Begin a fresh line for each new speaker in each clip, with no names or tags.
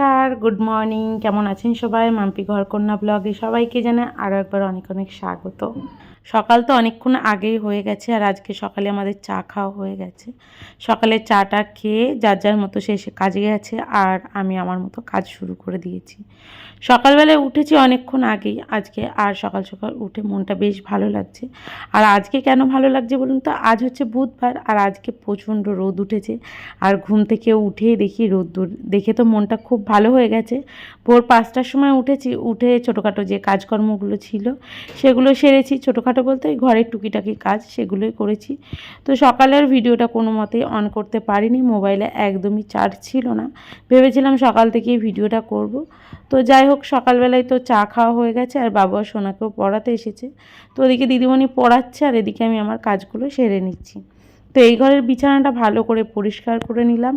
নমস্কার good morning কেমন আছেন সবাই? মাম্পি ঘরকন্যা ব্লগে সবাইকে জানা আরও একবার অনেক অনেক স্বাগত। সকাল তো অনেকক্ষণ আগেই হয়ে গেছে আর আজকে সকালে আমাদের চা খাওয়া হয়ে গেছে। সকালে চাটা খেয়ে যার যার মতো সে এসে কাজে গেছে আর আমি আমার মতো কাজ শুরু করে দিয়েছি। সকালবেলায় উঠেছি অনেকক্ষণ আগেই আজকে আর সকাল সকাল উঠে মনটা বেশ ভালো লাগছে। আর আজকে কেন ভালো লাগছে বলুন তো? আজ হচ্ছে বুধবার আর আজকে প্রচণ্ড রোদ উঠেছে আর ঘুম থেকে উঠেই দেখি রোদ্দুর। দেখে তো মনটা খুব ভালো হয়ে গেছে। ভোর পাঁচটার সময় উঠেছি, উঠে ছোটোখাটো যে কাজকর্মগুলো ছিল সেগুলো সেরেছি, ছোটোখাটো বলতে ওই ঘরের টুকিটাকি কাজ সেগুলোই করেছি। তো সকালের ভিডিওটা কোনো মতেই অন করতে পারিনি, মোবাইলে একদমই চার্জ ছিল না। ভেবেছিলাম সকাল থেকেই ভিডিওটা করব। তো যাই হোক, সকালবেলায় তো চা খাওয়া হয়ে গেছে আর বাবা সোনাকেও পড়াতে এসেছে। তো ওদিকে দিদিমণি পড়াচ্ছে আর এদিকে আমি আমার কাজগুলো সেরে নিচ্ছি। তো এই ঘরের বিছানাটা ভালো করে পরিষ্কার করে নিলাম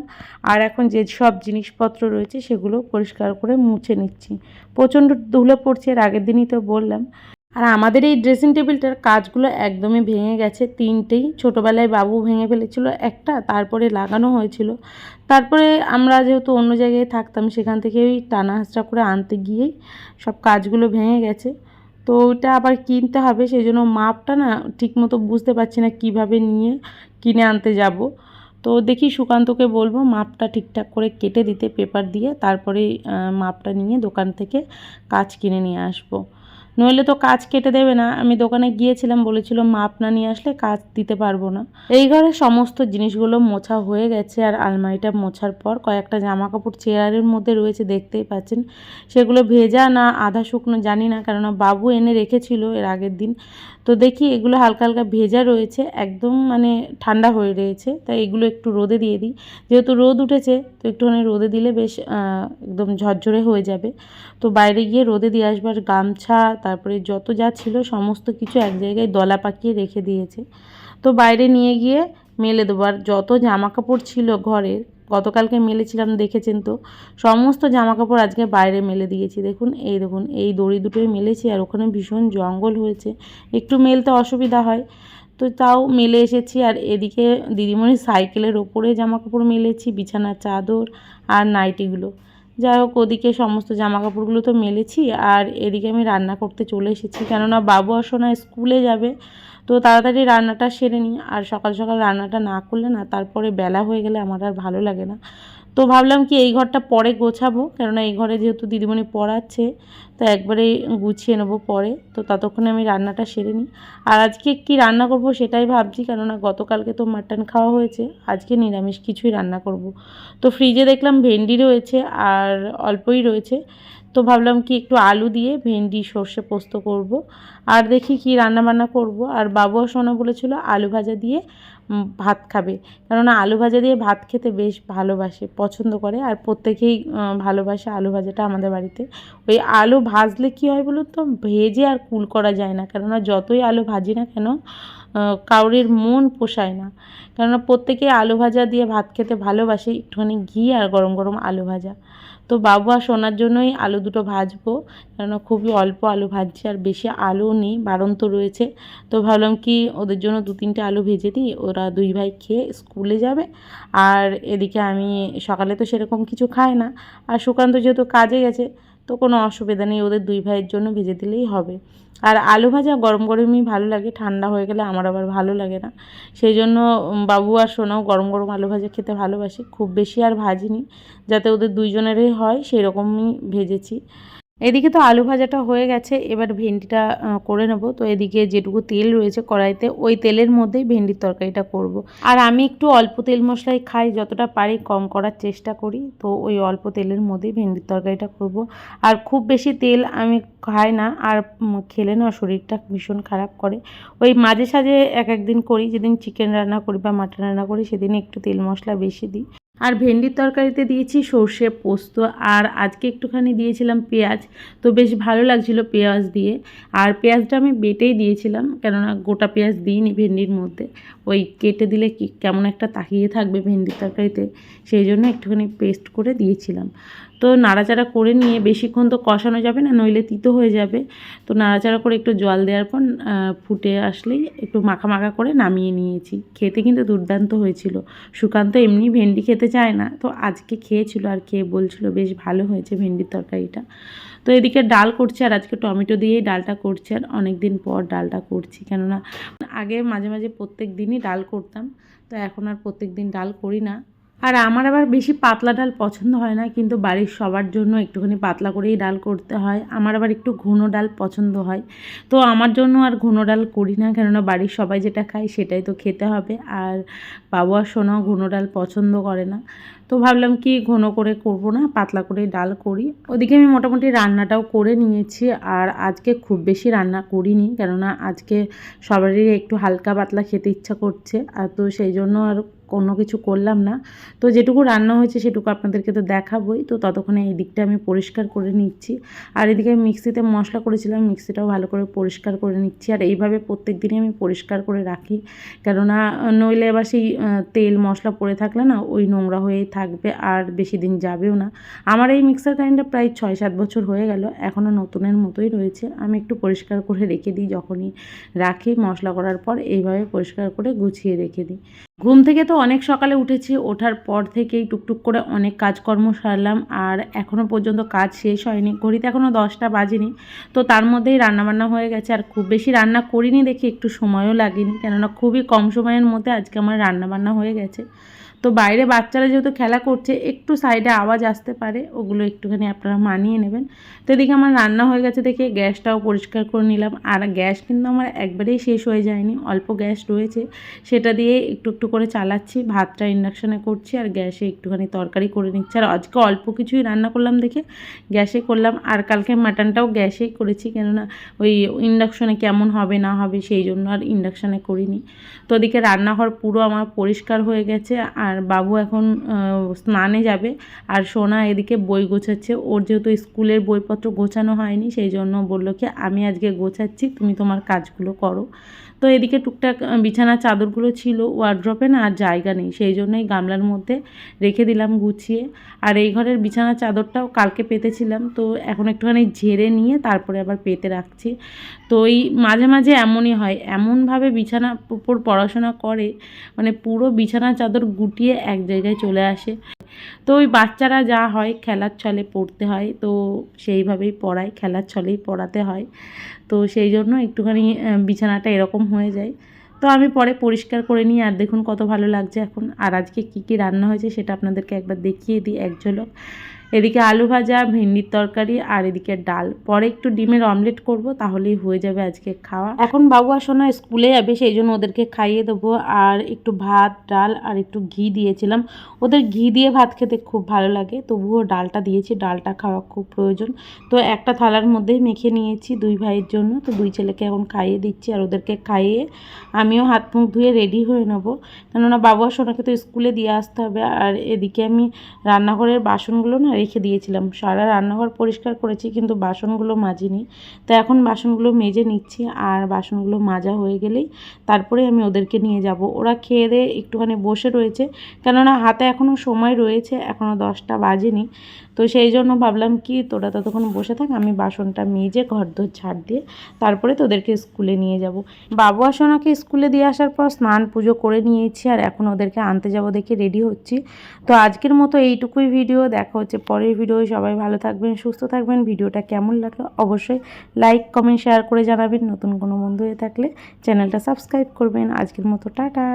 আর এখন যে সব জিনিসপত্র রয়েছে সেগুলো পরিষ্কার করে মুছে নিচ্ছি। প্রচণ্ড ধুলো পড়ছে এর আগের দিনই তো বললাম। আর আমাদের এই ড্রেসিং টেবিলটার কাজগুলো একদমই ভেঙে গেছে। তিনটেই। ছোটোবেলায় বাবু ভেঙে ফেলেছিল একটা, তারপরে লাগানো হয়েছিল। তারপরে আমরা যেহেতু অন্য জায়গায় থাকতাম, সেখান থেকে ওই টানা হাঁচড়া করে আনতে গিয়েই সব কাজগুলো ভেঙে গেছে। তো ওইটা আবার কিনতে হবে সেই জন্য মাপটা না ঠিকমতো বুঝতে পারছি না কীভাবে নিয়ে কিনে আনতে যাব। তো দেখি সুকান্তকে বলব, মাপটা ঠিকঠাক করে কেটে দিতে পেপার দিয়ে তারপরে মাপটা নিয়ে দোকান থেকে কাজ কিনে নিয়ে আসব। নইলে তো কাজ কেটে দেবে না। আমি দোকানে গিয়েছিলাম, বলেছিল মাপ না নিয়ে আসলে কাজ দিতে পারব না। এই ঘরে সমস্ত জিনিসগুলো মোছা হয়ে গেছে আর আলমারিটা মোছার পর কয়েকটা জামা কাপড় চেয়ারের মধ্যে রয়েছে, দেখতেই পাচ্ছেন। সেগুলো ভেজা না আধা শুকনো জানি না, কেননা বাবু এনে রেখেছিল এর আগের দিন। তো দেখি এগুলো হালকা হালকা ভেজা রয়েছে, একদম মানে ঠান্ডা হয়ে রয়েছে। তাই এগুলো একটু রোদে দিয়ে দিই। যেহেতু রোদ উঠেছে, তো একটুখানি রোদে দিলে বেশ একদম ঝরঝরে হয়ে যাবে। তো বাইরে গিয়ে রোদে দিয়ে আসবার গামছা তারপরে যত যা ছিল সমস্ত কিছু এক জায়গায় দলা পাকিয়ে রেখে দিয়েছে। তো বাইরে নিয়ে গিয়ে মেলে দেবো। আর যত জামা কাপড় ছিল ঘরের, গতকালকে মেলেছিলাম, দেখেছেন তো? সমস্ত জামা কাপড় আজকে বাইরে মেলে দিয়েছি। দেখুন, এই দেখুন, এই দড়ি দুটোই মেলেছি আর ওখানে ভীষণ জঙ্গল হয়েছে। একটু মেলতে অসুবিধা হয়। তো তাও মেলে এসেছি। আর এদিকে দিদিমণির সাইকেলের ওপরে জামা কাপড় মেলেছি, বিছানার চাদর আর নাইটিগুলো। যাই হোক, ওদিকে সমস্ত জামা কাপড়গুলো তো মেলেছি আর এদিকে আমি রান্না করতে চলে এসেছি। কেননা বাবু আর সোনা স্কুলে যাবে, তো তাড়াতাড়ি রান্নাটা সেরে নিই। আর সকাল সকাল রান্নাটা না করলে না, তারপরে বেলা হয়ে গেলে আমার আর ভালো লাগে না। তো ভাবলাম কি এই ঘরটা পরে গোছাবো, কেননা এই ঘরে যেহেতু দিদিমণি পড়াচ্ছে, তো একবারে গুছিয়ে নেব পরে। তো ততক্ষণে আমি রান্নাটা সেরে নিই। আর আজকে কি রান্না করব সেটাই ভাবছি, কেননা গতকালকে তো মাটন খাওয়া হয়েছে, আজকে নিরামিষ কিছুই রান্না করব। তো ফ্রিজে দেখলাম ভেন্ডি রয়েছে আর অল্পই রয়েছে। তো ভাবলাম কি একটু আলু দিয়ে ভেন্ডি, সর্ষে পোস্ত করব। আর দেখি কি রান্না বান্না করব। আর বাবু সোনা বলেছিল আলু ভাজা দিয়ে ভাত খাবে। কেননা আলু ভাজা দিয়ে ভাত খেতে বেশ ভালোবাসে, পছন্দ করে। আর প্রত্যেকেই ভালোবাসে আলু ভাজাটা আমাদের বাড়িতে। ওই আলু ভাজলে কি হয় বলুন তো? ভেজে আর কুল করা যায় না। কেননা যতই আলু ভাজি না কেন কাউরির মন পোষায় না। কেননা প্রত্যেকে আলু ভাজা দিয়ে ভাত খেতে ভালোবাসে, একটুখানি ঘি আর গরম গরম আলু ভাজা। তো বাবু, আর সোনার জন্যই আলু দুটো ভাজবো, কেননা খুবই অল্প আলু ভাজছি আর বেশি আলু নেই বাড়ন্ত রয়েছে। তো ভাবলাম কি, ওদের জন্য দু তিনটে আলু ভেজে দিই, ওরা দুই ভাই খেয়ে স্কুলে যাবে। আর এদিকে আমি, সকালে তো সেরকম কিছু খাই না। আর সুকান্ত যেহেতু কাজে গেছে তো কোনো অসুবিধা নেই, ওদের দুই ভাইয়ের জন্য ভেজে দিলেই হবে। আর আলু ভাজা গরম গরমই ভালো লাগে, ঠান্ডা হয়ে গেলে আমার আবার ভালো লাগে না। সেই জন্য বাবু আর সোনাও গরম গরম আলু ভাজা খেতে ভালোবাসি, খুব বেশি আর ভাজিনি। যাতে ওদের দুইজনেরই হয় সেই রকমই ভেজেছি। এদিকে তো আলু ভাজাটা হয়ে গেছে, এবার ভেন্ডিটা করে নেব তো এদিকে যেটুকু তেল রয়েছে কড়াইতে, ওই তেলের মধ্যেই ভেন্ডির তরকারিটা করব। আর আমি একটু অল্প তেল মশলাই খাই, যতটা পারি কম করার চেষ্টা করি তো ওই অল্প তেলের মধ্যেই ভেন্ডির তরকারিটা করব। আর খুব বেশি তেল আমি খাই না, আর খেলে না শরীরটা ভীষণ খারাপ করে ওই মাঝে সাঝে এক একদিন করি, যেদিন চিকেন রান্না করি বা মাটন রান্না করি, সেদিন একটু তেল মশলা বেশি দিই আর ভেন্ডির তরকারিতে দিয়েছি সর্ষে পোস্ত, আর আজকে একটুখানি দিয়েছিলাম পেঁয়াজ। তো বেশ ভালো লাগছিল পেঁয়াজ দিয়ে। আর পেঁয়াজটা আমি বেটেই দিয়েছিলাম, কেননা গোটা পেঁয়াজ দিইনি ভেন্ডির মধ্যে। ওই কেটে দিলে কি কেমন একটা তাকিয়ে থাকবে ভেন্ডির তরকারিতে, সেই জন্য একটুখানি পেস্ট করে দিয়েছিলাম। তো নাড়াচাড়া করে নিয়ে বেশিক্ষণ তো কষানো যাবে না, নইলে তিতো হয়ে যাবে। তো নাড়াচাড়া করে একটু জল দেওয়ার পর ফুটে আসলেই একটু মাখা মাখা করে নামিয়ে নিয়েছি। খেতে কিন্তু দুর্দান্ত হয়েছিল। সুকান্ত এমনি ভেন্ডি খেতে চায় না, তো আজকে খেয়েছিল আর খেয়ে বলছিল, বেশ ভালো হয়েছে ভেন্ডির তরকারিটা। তো এদিকে ডাল করছে আর আজকে টমেটো দিয়েই ডালটা করছে আর অনেক দিন পর ডালটা করছি। কেননা, আগে মাঝে মাঝে প্রত্যেক দিনই ডাল করতাম, তো এখন আর প্রত্যেক দিন ডাল করি না। আর আমার আবার বেশি পাতলা ডাল পছন্দ হয় না, কিন্তু বাড়ির সবার জন্য একটুখানি পাতলা করেই ডাল করতে হয়। আমার আবার একটু ঘন ডাল পছন্দ হয়। তো আমার জন্য আর ঘন ডাল করি না, কেননা বাড়ির সবাই যেটা খায় সেটাই তো খেতে হবে। আর বাবু আর সোনাও ঘন ডাল পছন্দ করে না। তো ভাবলাম কি ঘন করে করব না, পাতলা করে ডাল করি। ওদিকে আমি মোটামুটি রান্নাটাও করে নিয়েছি, আর আজকে খুব বেশি রান্না করিনি, কেননা আজকে সবারই একটু হালকা পাতলা খেতে ইচ্ছা করছে। আর তো সেই জন্য আর কোনো কিছু করলাম না। তো যেটুকু রান্না হয়েছে সেটুকু আপনাদেরকে তো দেখাবই। তো ততক্ষণে এই দিকটা আমি পরিষ্কার করে নিচ্ছি। আর এদিকে মিক্সিতে মশলা করেছিলাম, মিক্সিটাও ভালো করে পরিষ্কার করে নিচ্ছি। আর এইভাবে প্রত্যেক দিনই আমি পরিষ্কার করে রাখি। কেননা, নইলে এবার সেই তেল মশলা পড়ে থাকলে না ওই নোংরা হয়েই থাকবে আর বেশি দিন যাবেও না। আমার এই মিক্সার গ্রাইন্ডার প্রায় ছয় সাত বছর হয়ে গেল এখনও নতুনের মতোই রয়েছে। আমি একটু পরিষ্কার করে রেখে দিই, যখনই রাখি মশলা করার পর এইভাবে পরিষ্কার করে গুছিয়ে রেখে দিই। ঘুম থেকে তো অনেক সকালে উঠেছি, ওঠার পর থেকেই টুকটুক করে অনেক কাজকর্ম সারলাম আর এখনও পর্যন্ত কাজ শেষ হয়নি। ঘড়িতে এখনও দশটা বাজেনি, তো তার মধ্যেই রান্নাবান্না হয়ে গেছে। আর খুব বেশি রান্না করিনি দেখি, একটু সময়ও লাগেনি। কেননা খুবই কম সময়ের মধ্যে আজকে আমার রান্নাবান্না হয়ে গেছে। তো বাইরে বাচ্চারা যেহেতু খেলা করছে, একটু সাইডে আওয়াজ আসতে পারে, ওগুলো একটুখানি আপনারা মানিয়ে নেবেন। তো এদিকে আমার রান্না হয়ে গেছে দেখে গ্যাসটাও পরিষ্কার করে নিলাম। আর গ্যাস কিন্তু আমার একবারেই শেষ হয়ে যায়নি, অল্প গ্যাস রয়েছে। সেটা দিয়ে একটু একটু করে চালাচ্ছি, ভাতটা ইন্ডাকশানে করছি আর গ্যাসে একটুখানি তরকারি করে নিচ্ছি। আর আজকে অল্প কিছুই রান্না করলাম দেখে গ্যাসে করলাম। আর কালকে মাটনটাও গ্যাসেই করেছি, কেননা ওই ইন্ডাকশানে কেমন হবে না হবে সেই জন্য আর ইন্ডাকশানে করিনি। তো ওদিকে রান্নাঘর পুরো আমার পরিষ্কার হয়ে গেছে। আর বাবু এখন স্নানে যাবে। আর সোনা এদিকে বই গোছাচ্ছে। ওর যেহেতু স্কুলের বইপত্র গোছানো হয়নি, সেই জন্য বলল কি, আমি আজকে গোছাচ্ছি, তুমি তোমার কাজগুলো করো। তো এদিকে টুকটাক বিছানার চাদরগুলো ছিল ওয়ার্ড্রপে না, আর জায়গা নেই। সেই জন্যই গামলার মধ্যে রেখে দিলাম গুছিয়ে। আর এই ঘরের বিছানার চাদরটাও কালকে পেতেছিলাম, তো এখন একটুখানি ঝেড়ে নিয়ে তারপরে আবার পেতে রাখছি। তো এই মাঝে মাঝে এমনই হয়, এমনভাবে বিছানা উপর পড়াশোনা করে মানে পুরো বিছানার চাদর গুটিয়ে এক জায়গায় চলে আসে। তো ওই বাচ্চারা যা হয় খেলার ছলে পড়তে হয়, তো সেইভাবেই পড়ায়, খেলার ছলেই পড়াতে হয়। তো সেই জন্য একটুখানি বিছানাটা এরকম হয়ে যায়। তো আমি পরে পরিষ্কার করে নিই, আর দেখুন কত ভালো লাগছে এখন। আর আজকে কী কী রান্না হয়েছে সেটা আপনাদেরকে একবার দেখিয়ে দিই এক ঝলক এদিকে আলু ভাজা, ভেন্ডির তরকারি আর এদিকে ডাল। পরে একটু ডিমের অমলেট করব, তাহলেই হয়ে যাবে আজকে খাওয়া। এখন বাবু আর সোনা স্কুলে যাবে, সেই জন্য ওদেরকে খাইয়ে দেবো। আর একটু ভাত, ডাল আর একটু ঘি দিয়েছিলাম। ওদের ঘি দিয়ে ভাত খেতে খুব ভালো লাগে, তবুও ডালটা দিয়েছি। ডালটা খাওয়া খুব প্রয়োজন। তো একটা থালার মধ্যেই মেখে নিয়েছি দুই ভাইয়ের জন্য। তো দুই ছেলেকে এখন খাইয়ে দিচ্ছি আর ওদেরকে খাইয়ে আমিও হাত মুখ ধুয়ে রেডি হয়ে নেব। কেননা বাবু আর সোনাকে তো স্কুলে দিয়ে আসতে হবে। আর এদিকে আমি রান্নাঘরের বাসনগুলো না রেখে দিয়েছিলাম। সারা রান্নাঘর পরিষ্কার করেছি কিন্তু বাসনগুলো মাজিনি। তো এখন বাসনগুলো মেজে নিচ্ছি আর বাসনগুলো মাজা হয়ে গেলেই তারপরে আমি ওদেরকে নিয়ে যাব। ওরা খেয়ে দিয়ে একটুখানি বসে রয়েছে। কেননা হাতে এখনও সময় রয়েছে এখনও দশটা বাজেনি। তো সেই জন্য ভাবলাম কি, তোরা ততক্ষণ বসে থাক, আমি বাসনটা মেজে ঘর দোর ছাড় দিয়ে তারপরে তোদেরকে স্কুলে নিয়ে যাব। বাবু আর সোনাকে স্কুলে দিয়ে আসার পর স্নান পুজো করে নিয়েছি আর এখন ওদেরকে আনতে যাব দেখে রেডি হচ্ছি। তো আজকের মতো এইটুকুই ভিডিও, দেখা হচ্ছে পরের ভিডিও সবাই ভালো থাকবেন, সুস্থ থাকবেন। ভিডিওটা কেমন লাগল অবশ্যই লাইক কমেন্ট শেয়ার করে জানাবেন। নতুন কোনো বন্ধু হয়ে থাকলে চ্যানেলটা সাবস্ক্রাইব করবেন। আজকের মতো, টাটা।